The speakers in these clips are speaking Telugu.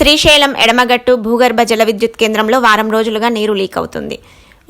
శ్రీశైలం ఎడమగట్టు భూగర్భ జల విద్యుత్ కేంద్రంలో వారం రోజులుగా నీరు లీక్ అవుతుంది.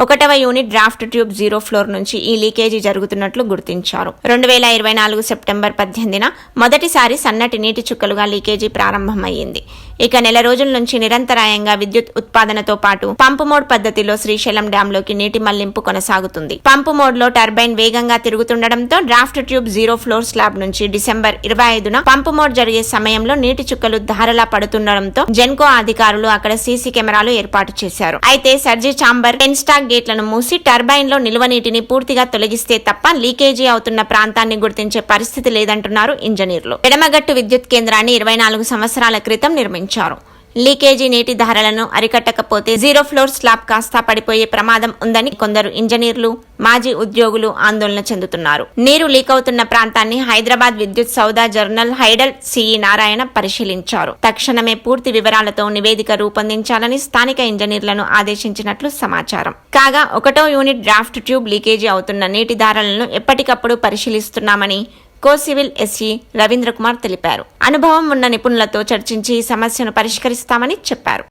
ఒకటవ unit draft tube zero floor నుంచి ఈ లీకేజీ జరుగుతున్నట్లు గుర్తించారు. రెండు వేల ఇరవై నాలుగు సెప్టెంబర్ పద్దెనిమిదిన మొదటిసారి సన్నటి నీటి చుక్కలుగా లీకేజీ ప్రారంభమయ్యింది. ఇక నెల రోజుల నుంచి నిరంతరాయంగా విద్యుత్ ఉత్పాదనతో పాటు పంపు మోడ్ పద్ధతిలో శ్రీశైలం డ్యాంలోకి నీటి మళ్ళింపు కొనసాగుతుంది. పంపు మోడ్లో టర్బైన్ వేగంగా తిరుగుతుండటంతో draft tube zero floor slab నుంచి డిసెంబర్ ఇరవై ఐదున పంపు మోడ్ జరిగే సమయంలో నీటి చుక్కలు ధారలా పడుతుండటంతో జెన్కో అధికారులు అక్కడ సీసీ కెమెరాలు ఏర్పాటు చేశారు. అయితే సర్జీ చాంబర్ పెన్స్టాక్ గేట్లను మూసి టర్బైన్లో నిల్వ నీటిని పూర్తిగా తొలగిస్తే తప్ప లీకేజీ అవుతున్న ప్రాంతాన్ని గుర్తించే పరిస్థితి లేదంటున్నారు ఇంజనీర్లు. ఎడమగట్టు విద్యుత్ కేంద్రాన్ని ఇరవై నాలుగు సంవత్సరాల క్రితం నిర్మించారు. లీకేజీ నీటి ధారలను అరికట్టకపోతే జీరో ఫ్లోర్ స్లాబ్ కాస్త పడిపోయే ప్రమాదం ఉందని కొందరు ఇంజనీర్లు మాజీ ఉద్యోగులు ఆందోళన చెందుతున్నారు. నీరు లీక్ అవుతున్న ప్రాంతాన్ని Hyderabad Vidyut Soudha general hydel CE Narayana పరిశీలించారు. తక్షణమే పూర్తి వివరాలతో నివేదిక రూపొందించాలని స్థానిక ఇంజనీర్లను ఆదేశించినట్లు సమాచారం. కాగా ఒకటో యూనిట్ డ్రాఫ్ట్ ట్యూబ్ లీకేజీ అవుతున్న నీటి ధారలను ఎప్పటికప్పుడు పరిశీలిస్తున్నామని కో సివిల్ ఎస్ఈ రవీంద్ర కుమార్ తెలిపారు. అనుభవం ఉన్న నిపుణులతో చర్చించి ఈ సమస్యను పరిష్కరిస్తామని చెప్పారు.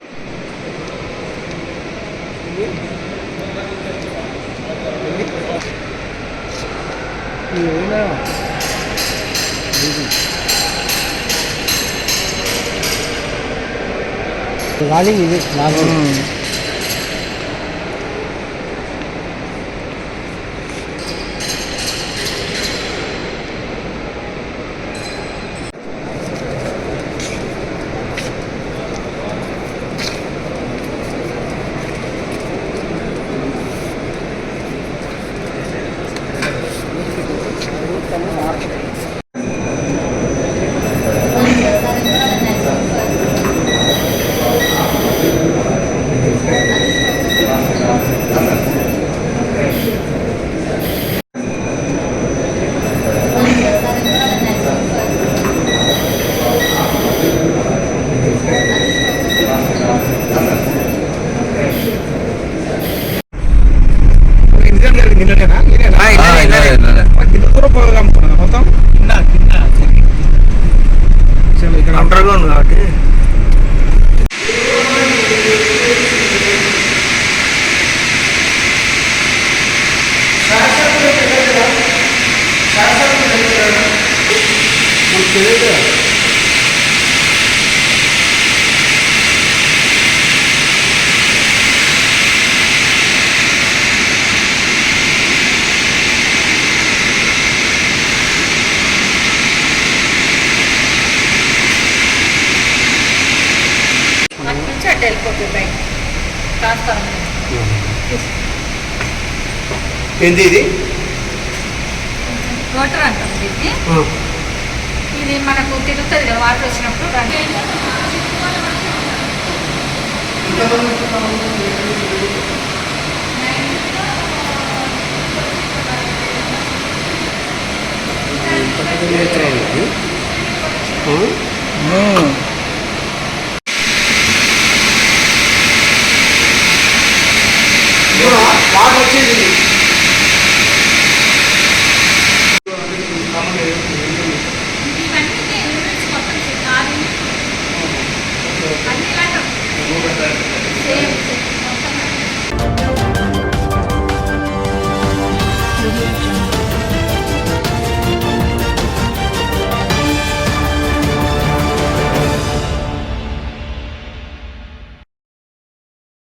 గాలి ఇది నిన్ననేనా? నిన్నేనా? ఆ, ఇన్ననే, ఇన్ననే, ఇన్ననే. మరి కింద దూరం పోయి అమ్ముకున్నారా మొత్తం అసలు ఇక్కడ అండర్ గ్రౌండ్ కాబట్టి అటు నుంచి బయట ట్రాన్స్ఫార్మర్ ఏంటి ఇది? రోటర్ అంటాం దీన్ని ఇది మనకు తిరుగుతుంది కదా వాటర్ వచ్చినప్పుడు రండి. కూడా వాటర్ వచ్చేది